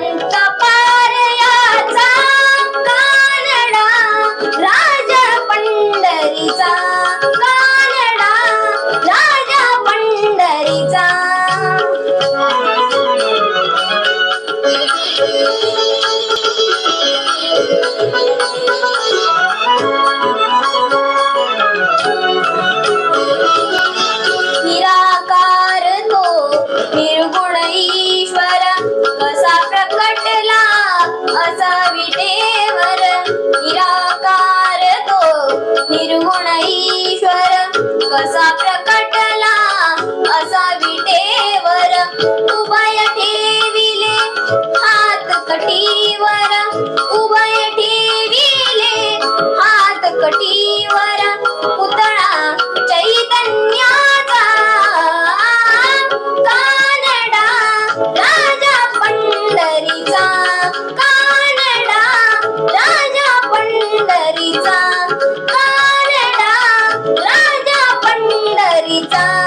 one निर्गुण ईश्वर कसा प्रकटला असा विटेवर Carita.